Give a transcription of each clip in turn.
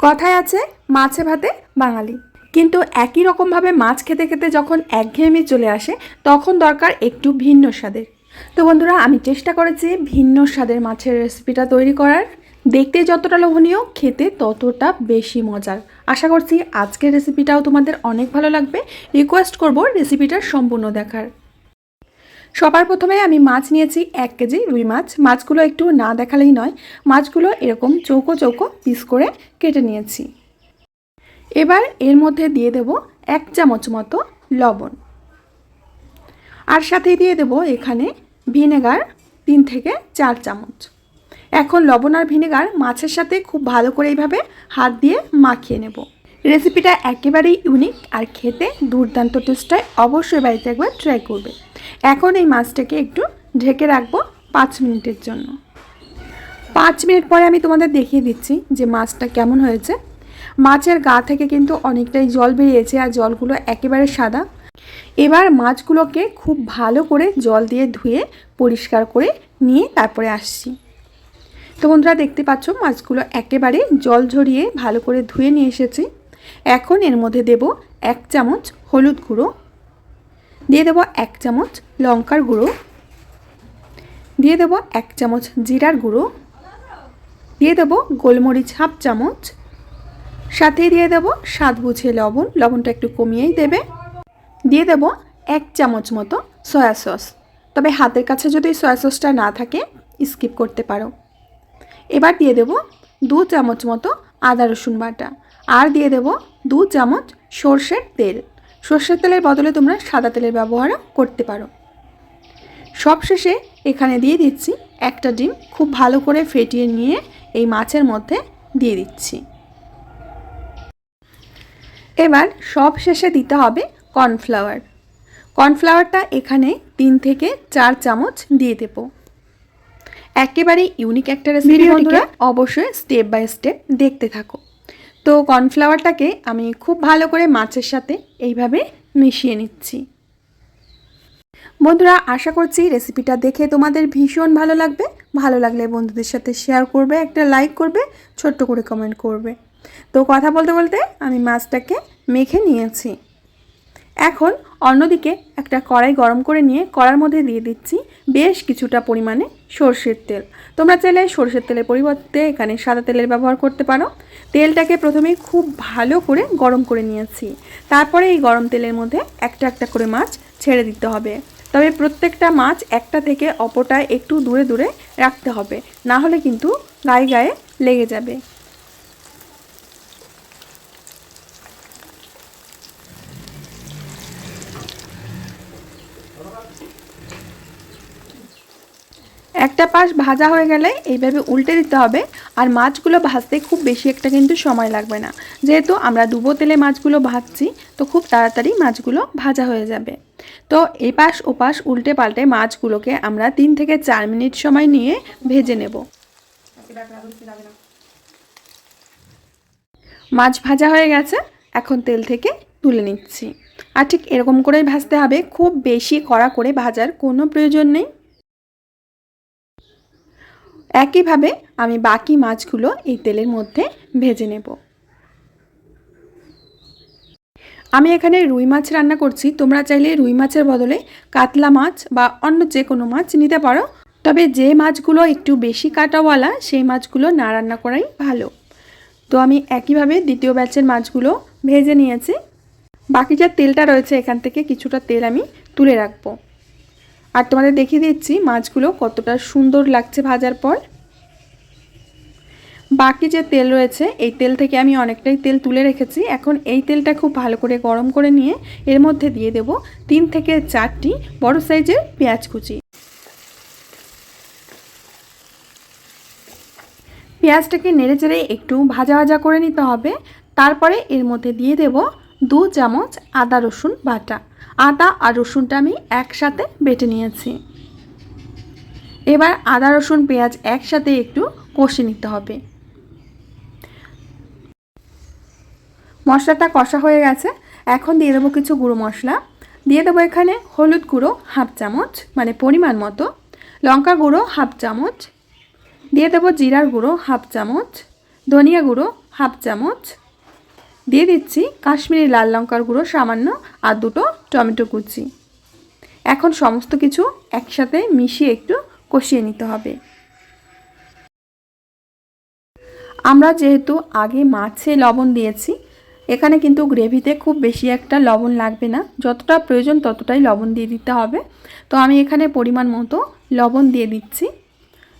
কথায় আছে, মাছে ভাতে বাঙালি। কিন্তু একই রকমভাবে মাছ খেতে খেতে যখন একঘেয়েমি চলে আসে, তখন দরকার একটু ভিন্ন স্বাদের। তো বন্ধুরা, আমি চেষ্টা করেছি ভিন্ন স্বাদের মাছের রেসিপিটা তৈরি করার। দেখতে যতটা লোভনীয়, খেতে ততটা বেশি মজার। আশা করছি আজকের রেসিপিটাও তোমাদের অনেক ভালো লাগবে। রিকোয়েস্ট করব রেসিপিটার সম্পূর্ণ দেখার। সবার প্রথমে আমি মাছ নিয়েছি এক কেজি রুই মাছ। মাছগুলো একটু না দেখালেই নয়, মাছগুলো এরকম চৌকো চৌকো পিস করে কেটে নিয়েছি। এবার এর মধ্যে দিয়ে দেব এক চামচ মতো লবণ। আর সাথে দিয়ে দেব এখানে ভিনেগার তিন থেকে চার চামচ। এখন লবণ আর ভিনেগার মাছের সাথে খুব ভালো করে এইভাবে হাত দিয়ে মাখিয়ে নেব। রেসিপিটা একেবারেই ইউনিক আর খেতে দুর্দান্ত টেস্টটায় অবশ্যই বাড়িতে একবার ট্রাই করবে। এখন এই মাছটাকে একটু ঢেকে রাখব পাঁচ মিনিটের জন্য। পাঁচ মিনিট পরে আমি তোমাদের দেখিয়ে দিচ্ছি যে মাছটা কেমন হয়েছে। মাছের গা থেকে কিন্তু অনেকটাই জল বেরিয়েছে আর জলগুলো একেবারে সাদা। এবার মাছগুলোকে খুব ভালো করে জল দিয়ে ধুয়ে পরিষ্কার করে নিয়ে তারপরে আসছি। তো বন্ধুরা দেখতে পাচ্ছ মাছগুলো একেবারে জল ঝরিয়ে ভালো করে ধুয়ে নিয়ে এসেছি। এখন এর মধ্যে দেব এক চামচ হলুদ গুঁড়ো দিয়ে দেব এক চামচ লঙ্কার গুঁড়ো। দিয়ে দেব এক চামচ জিরার গুঁড়ো। দিয়ে দেব গোলমরিচ হাফ চামচ। সাথে দিয়ে দেব স্বাদ বুঝে লবণ, লবণটা একটু কমিয়েই দেবে। দিয়ে দেব এক চামচ মতো সয়া সস। তবে হাতের কাছে যদি সয়া সসটা না থাকে, স্কিপ করতে পারো। এবার দিয়ে দেব দু চামচ মতো আদা রসুন বাটা। আর দিয়ে দেব দু চামচ সর্ষের তেল। সর্ষের তেলের বদলে তোমরা সাদা তেলের ব্যবহারও করতে পারো। সবশেষে এখানে দিয়ে দিচ্ছি একটা ডিম খুব ভালো করে ফেটিয়ে নিয়ে এই মাছের মধ্যে দিয়ে দিচ্ছি। এবার সব শেষে দিতে হবে কর্নফ্লাওয়ার। কর্নফ্লাওয়ারটা এখানে তিন থেকে চার চামচ দিয়ে দেবো। একেবারে ইউনিক একটা রেসিপি অবশ্যই স্টেপ বাই স্টেপ দেখতে থাকো। তো কর্নফ্লাওয়ারটাকে আমি খুব ভালো করে মাছের সাথে এইভাবে মিশিয়ে নিচ্ছি। বন্ধুরা, আশা করছি রেসিপিটা দেখে তোমাদের ভীষণ ভালো লাগবে। ভালো লাগলে বন্ধুদের সাথে শেয়ার করবে, একটা লাইক করবে, ছোট্ট করে কমেন্ট করবে। তো কথা বলতে বলতে আমি মাছটাকে মেখে নিয়েছি। এখন অন্যদিকে একটা কড়াই গরম করে নিয়ে কড়ার মধ্যে দিয়ে দিচ্ছি বেশ কিছুটা পরিমাণে সর্ষের তেল। তোমরা চাইলে সর্ষের তেলের পরিবর্তে এখানে সাদা তেলের ব্যবহার করতে পারো। তেলটাকে প্রথমে খুব ভালো করে গরম করে নিয়েছি। তারপরে এই গরম তেলের মধ্যে একটা একটা করে মাছ ছেড়ে দিতে হবে। তবে প্রত্যেকটা মাছ একটা থেকে অপরটা একটু দূরে দূরে রাখতে হবে। না হলে কিন্তু গায়ে গায়ে লেগে যাবে। একটা পাশ ভাজা হয়ে গেলে এইভাবে উল্টে দিতে হবে আর মাছগুলো ভাজতে খুব বেশি একটা কিন্তু সময় লাগবে না। যেহেতু আমরা ডুবো তেলে মাছগুলো ভাজছি, তো খুব তাড়াতাড়ি মাছগুলো ভাজা হয়ে যাবে। তো এই পাশ ও পাশ উল্টে পাল্টে মাছগুলোকে আমরা তিন থেকে চার মিনিট সময় নিয়ে ভেজে নেব। মাছ ভাজা হয়ে গেছে, এখন তেল থেকে তুলে নিচ্ছি। আর ঠিক এরকম করেই ভাজতে হবে, খুব বেশি কড়া করে ভাজার কোনো প্রয়োজন নেই। একইভাবে আমি বাকি মাছগুলো এই তেলের মধ্যে ভেজে নেব। আমি এখানে রুই মাছ রান্না করছি। তোমরা চাইলে রুই মাছের বদলে কাতলা মাছ বা অন্য যে কোনো মাছ নিতে পারো। তবে যে মাছগুলো একটু বেশি কাটাওয়ালা, সেই মাছগুলো না রান্না করাই ভালো। তো আমি একইভাবে দ্বিতীয় ব্যাচের মাছগুলো ভেজে নিয়েছি। বাকি যা তেলটা রয়েছে এখান থেকে, কিছুটা তেল আমি তুলে রাখব। আর তোমাদের দেখিয়ে দিচ্ছি মাছগুলো কতটা সুন্দর লাগছে ভাজার পর। বাকি যে তেল রয়েছে, এই তেল থেকে আমি অনেকটাই তেল তুলে রেখেছি। এখন এই তেলটা খুব ভালো করে গরম করে নিয়ে এর মধ্যে দিয়ে দেব তিন থেকে চারটি বড় সাইজের পেঁয়াজ কুচি। পেঁয়াজটাকে নেড়ে চেড়ে একটু ভাজা ভাজা করে নিতে হবে। তারপরে এর মধ্যে দিয়ে দেব দু চামচ আদা রসুন বাটা। আদা আর রসুনটা আমি একসাথে বেটে নিয়েছি। এবার আদা, রসুন, পেঁয়াজ একসাথে একটু কষে নিতে হবে। মশলাটা কষা হয়ে গেছে। এখন দিয়ে দেবো কিছু গুঁড়ো মশলা। দিয়ে দেবো এখানে হলুদ গুঁড়ো হাফ চামচ মানে পরিমাণ মতো। লঙ্কা গুঁড়ো হাফ চামচ। দিয়ে দেবো জিরার গুঁড়ো হাফ চামচ। ধনিয়া গুঁড়ো হাফ চামচ। দিয়ে দিচ্ছি কাশ্মীরি লাল লঙ্কার গুঁড়ো, সামান্য আর দুটো টমেটো কুচি। এখন সমস্ত কিছু একসাথে মিশিয়ে একটু কষিয়ে নিতে হবে। আমরা যেহেতু আগে মাছে লবণ দিয়েছি, এখানে কিন্তু গ্রেভিতে খুব বেশি একটা লবণ লাগবে না। যতটা প্রয়োজন ততটাই লবণ দিয়ে দিতে হবে। তো আমি এখানে পরিমাণ মতো লবণ দিয়ে দিচ্ছি।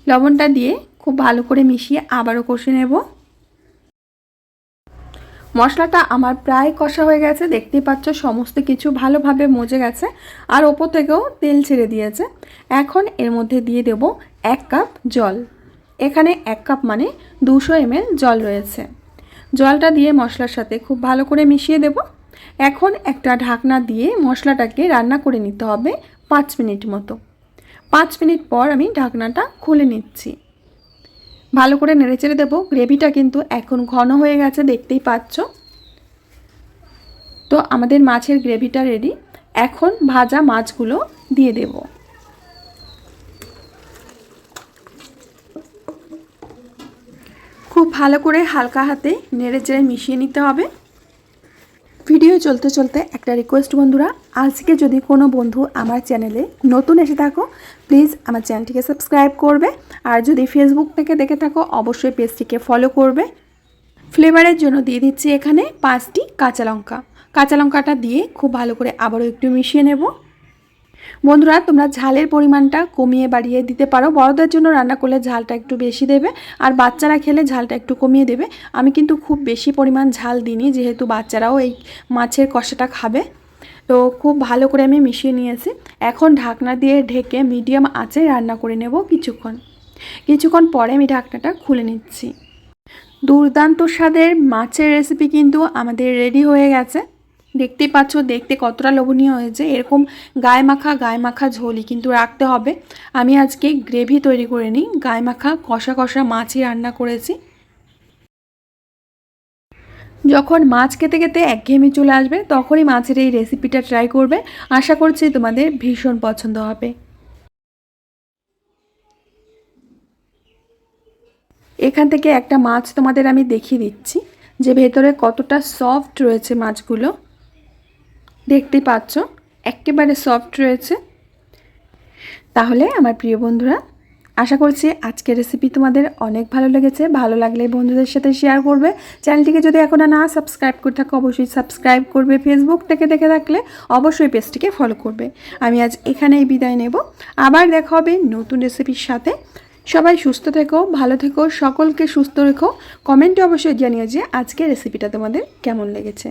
লবণটা দিয়ে খুব ভালো করে মিশিয়ে আবারও কষে নেব। মশলাটা আমার প্রায় কষা হয়ে গেছে, দেখতেই পাচ্ছ সমস্ত কিছু ভালোভাবে মজে গেছে, আর ওপর থেকেও তেল ছেড়ে দিয়েছে। এখন এর মধ্যে দিয়ে দেব এক কাপ জল। এখানে এক কাপ মানে দুশো এমএল জল রয়েছে। জলটা দিয়ে মশলার সাথে খুব ভালো করে মিশিয়ে দেব। এখন একটা ঢাকনা দিয়ে মশলাটাকে রান্না করে নিতে হবে পাঁচ মিনিট মতো। পাঁচ মিনিট পর আমি ঢাকনাটা খুলে নিচ্ছি। ভালো করে নেড়েচেড়ে দেবো। গ্রেভিটা কিন্তু এখন ঘন হয়ে গেছে, দেখতেই পাচ্ছ। তো আমাদের মাছের গ্রেভিটা রেডি এখন ভাজা মাছগুলো দিয়ে দেব। খুব ভালো করে হালকা হাতে নেড়ে চেড়ে মিশিয়ে নিতে হবে। ভিডিও চলতে চলতে একটা রিকোয়েস্ট বন্ধুরা আজকে যদি কোনো বন্ধু আমার চ্যানেলে নতুন এসে থাকো প্লিজ আমার চ্যানেলটিকে সাবস্ক্রাইব করবে। আর যদি ফেসবুক থেকে দেখে থাকো, অবশ্যই পেজটিকে ফলো করবে। ফ্লেভারের জন্য দিয়ে দিচ্ছি এখানে পাঁচটি কাঁচা লঙ্কা। কাঁচা লঙ্কাটা দিয়ে খুব ভালো করে আবারও একটু মিশিয়ে নেব। বন্ধুরা, তোমরা ঝালের পরিমাণটা কমিয়ে বাড়িয়ে দিতে পারো। বড়দের জন্য রান্না করলে ঝালটা একটু বেশি দেবে আর বাচ্চারা খেলে ঝালটা একটু কমিয়ে দেবে। আমি কিন্তু খুব বেশি পরিমাণ ঝাল দিইনি, যেহেতু বাচ্চারাও এই মাছের কষাটা খাবে। তো খুব ভালো করে আমি মিশিয়ে নিয়েছি। এখন ঢাকনা দিয়ে ঢেকে মিডিয়াম আঁচে রান্না করে নেব কিছুক্ষণ। কিছুক্ষণ পরে আমি ঢাকনাটা খুলে নিচ্ছি। দুর্দান্ত স্বাদের মাছের রেসিপি কিন্তু আমাদের রেডি হয়ে গেছে। দেখতেই পাচ্ছ, দেখতে কতটা লোভনীয় হয়েছে। এরকম গায়ে মাখা গায়ে মাখা ঝোলই কিন্তু রাখতে হবে। আমি আজকে গ্রেভি তৈরি করে নিই। গায়ে মাখা কষা কষা মাছই রান্না করেছি। যখন মাছ খেতে খেতে একঘেয়েমি চলে আসবে, তখনই মাছের এই রেসিপিটা ট্রাই করবে। আশা করছি তোমাদের ভীষণ পছন্দ হবে। এখান থেকে একটা মাছ তোমাদের আমি দেখিয়ে দিচ্ছি, যে ভেতরে কতটা সফট রয়েছে মাছগুলো। দেখতেই পাচ্ছ, একেবারে সফট রয়েছে। তাহলে আমার প্রিয় বন্ধুরা, আশা করছি আজকের রেসিপি তোমাদের অনেক ভালো লেগেছে। ভালো লাগলে বন্ধুদের সাথে শেয়ার করবে। চ্যানেলটিকে যদি এখনও না সাবস্ক্রাইব করে থাকো, অবশ্যই সাবস্ক্রাইব করবে। ফেসবুক থেকে দেখে থাকলে অবশ্যই পেজটিকে ফলো করবে। আমি আজ এখানেই বিদায় নেব। আবার দেখা হবে নতুন রেসিপির সাথে। সবাই সুস্থ থেকো, ভালো থেকো, সকলকে সুস্থ রেখো। কমেন্টে অবশ্যই জানিও যে আজকের রেসিপিটা তোমাদের কেমন লেগেছে।